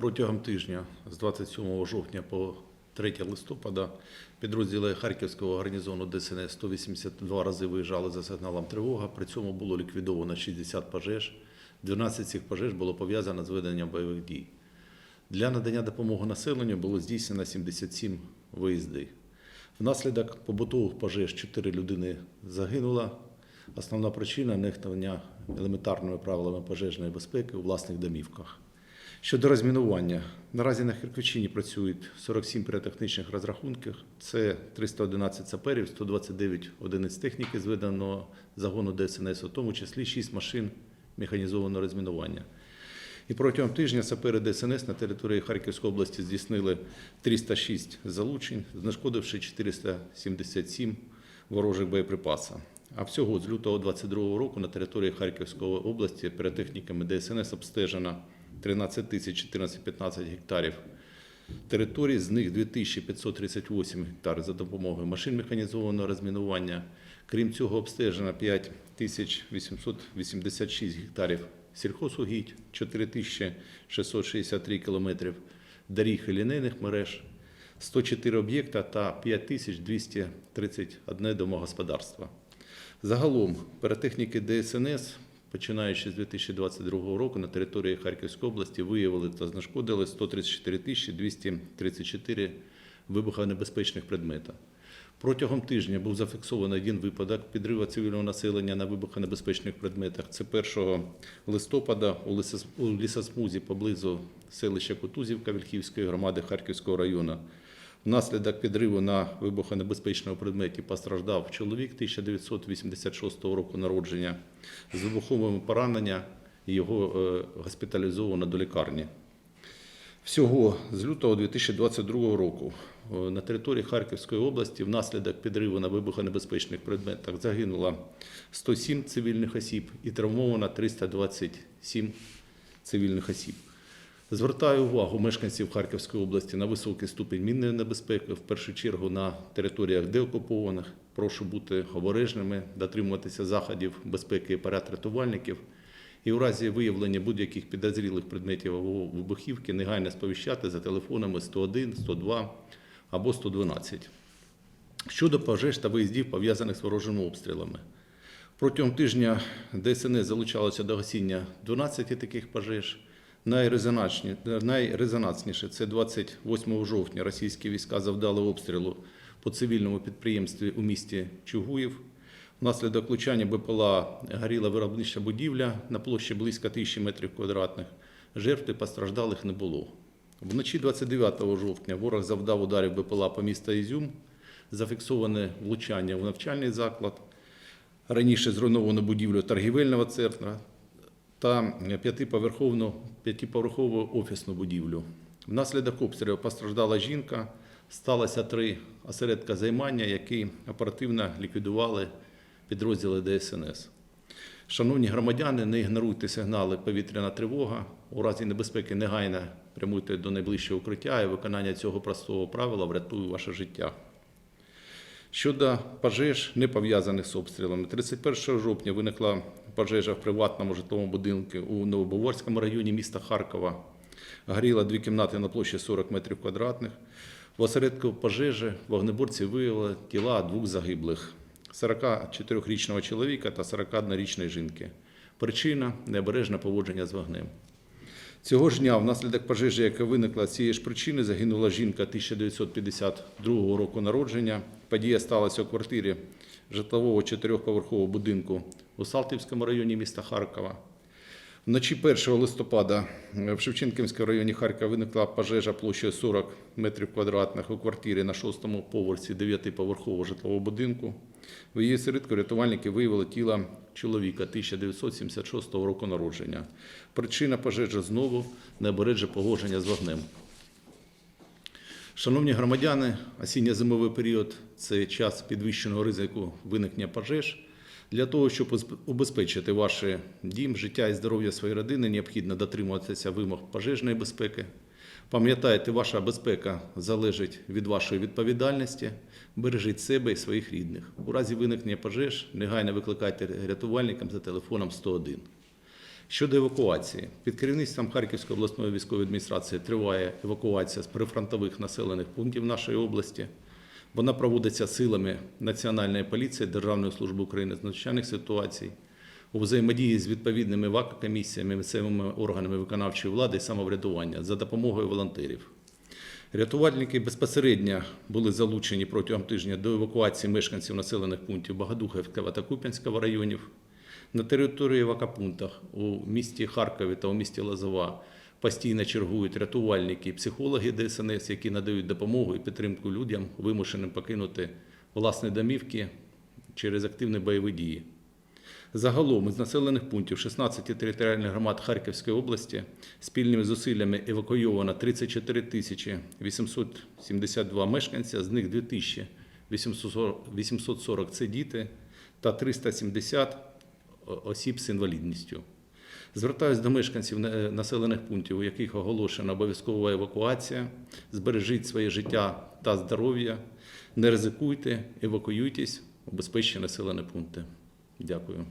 Протягом тижня з 27 жовтня по 3 листопада підрозділи Харківського гарнізону ДСНС 182 рази виїжджали за сигналом тривога. При цьому було ліквідовано 60 пожеж. 12 цих пожеж було пов'язано з веденням бойових дій. Для надання допомоги населенню було здійснено 77 виїздів. Внаслідок побутових пожеж 4 людини загинуло. Основна причина нехтування елементарними правилами пожежної безпеки у власних домівках. Щодо розмінування, наразі на Хірквичині працюють 47 піротехнічних розрахунків. Це 311 саперів, 129 одиниць техніки зведеного загону ДСНС, у тому числі 6 машин механізованого розмінування. І протягом тижня сапери ДСНС на території Харківської області здійснили 306 залучень, знешкодивши 477 ворожих боєприпасів. А всього з лютого 2022 року на території Харківської області піротехніками ДСНС обстежено 13 тисяч 1415 гектарів територій, з них 2538 гектарів за допомогою машин механізованого розмінування. Крім цього, обстежено 5886 гектарів сільхозугідь, 4663 кілометрів доріг і лінейних мереж, 104 об'єкта та 5231 домогосподарства. Загалом піротехніки ДСНС, починаючи з 2022 року, на території Харківської області виявили та знешкодили 134 тисячі 234 вибухонебезпечних предмета. Протягом тижня був зафіксований один випадок підриву цивільного населення на вибухонебезпечних предметах. Це 1 листопада у лісос- у лісосмузі поблизу селища Кутузівка Вільхівської громади Харківського району. Внаслідок підриву на вибухонебезпечному предметі постраждав чоловік 1986 року народження з вибуховими пораненнями. Його е, госпіталізовано до лікарні. Всього з лютого 2022 року е, на території Харківської області внаслідок підриву на вибухонебезпечних предметах загинуло 107 цивільних осіб і травмовано 327 цивільних осіб. Звертаю увагу мешканців Харківської області на високий ступінь мінної небезпеки, в першу чергу на територіях деокупованих. Прошу бути обережними, дотримуватися заходів безпеки і поряд рятувальників. І у разі виявлення будь-яких підозрілих предметів або вибухівки негайно сповіщати за телефонами 101, 102 або 112. Щодо пожеж та виїздів, пов'язаних з ворожими обстрілами. Протягом тижня ДСНС залучалося до гасіння 12 таких пожеж. Найрезонансні- Найрезонансніше це 28 жовтня російські війська завдали обстрілу по цивільному підприємстві у місті Чугуїв. Внаслідок влучання БПЛА горіла виробнича будівля на площі близько тисячі метрів квадратних. Жертв постраждалих не було. Вночі 29 жовтня ворог завдав ударів БПЛА по місту Ізюм. Зафіксоване влучання в навчальний заклад. Раніше зруйновано будівлю торгівельного центру та п'ятиповерховну, п'ятиповерхову офісну будівлю. Внаслідок обстрілу постраждала жінка. Сталося три осередка займання, які оперативно ліквідували підрозділи ДСНС. Шановні громадяни, не ігноруйте сигнали повітряна тривога. У разі небезпеки негайно прямуйте до найближчого укриття і виконання цього простого правила врятує ваше життя. Щодо пожеж, не пов'язаних з обстрілами, 31 жовтня виникла пожежа в приватному житловому будинку у Новобоворському районі міста Харкова. Горіла дві кімнати на площі 40 метрів квадратних. В осередку пожежі вогнеборці виявили тіла двох загиблих 44-річного чоловіка та 41-річної жінки. Причина необережне поводження з вогнем. Цього ж дня, внаслідок пожежі, яка виникла цієї ж причини, загинула жінка 1952 року народження. Подія сталася у квартирі житлового чотирьохповерхового будинку у Салтівському районі міста Харкова. Вночі 1 листопада е, в Шевченківському районі Харкова виникла пожежа площею 40 метрів квадратних у квартирі на шостому поверсі 9-поверхового житлового будинку. В її середку рятувальники виявили тіло чоловіка 1976 року народження. Причина пожежі знову необережне погодження з вогнем. Шановні громадяни, осінньо-зимовий період це час підвищеного ризику виникнення пожеж. Для того, щоб убезпечити ваш дім, життя і здоров'я своєї родини, необхідно дотримуватися вимог пожежної безпеки. Пам'ятайте, ваша безпека залежить від вашої відповідальності. Бережіть себе і своїх рідних. У разі виникнення пожеж негайно викликайте рятувальникам за телефоном 101. Щодо евакуації, під керівництвом Харківської обласної військової адміністрації триває евакуація з прифронтових населених пунктів нашої області. Вона проводиться силами Національної поліції, Державної служби України з надзвичайних ситуацій у взаємодії з відповідними ВАК-комісіями, місцевими органами виконавчої влади і самоврядування за допомогою волонтерів. Рятувальники безпосередньо були залучені протягом тижня до евакуації мешканців населених пунктів Богодухівського та Куп'янського районів. На території евакопунктах у місті Харкові та у місті Лозова постійно чергують рятувальники психологи ДСНС, які надають допомогу і підтримку людям, вимушеним покинути власні домівки через активні бойові дії. Загалом із населених пунктів 16 територіальних громад Харківської області спільними зусиллями евакуйовано 34 тисячі 872 мешканця, з них 2 тисячі 840 840 – це діти та 370 осіб з інвалідністю. Звертаюсь до мешканців на- населених пунктів, у яких оголошена обов'язкова евакуація. Збережіть своє життя та здоров'я, не ризикуйте, евакуюйтесь у безпечні населені пункти. Дякую.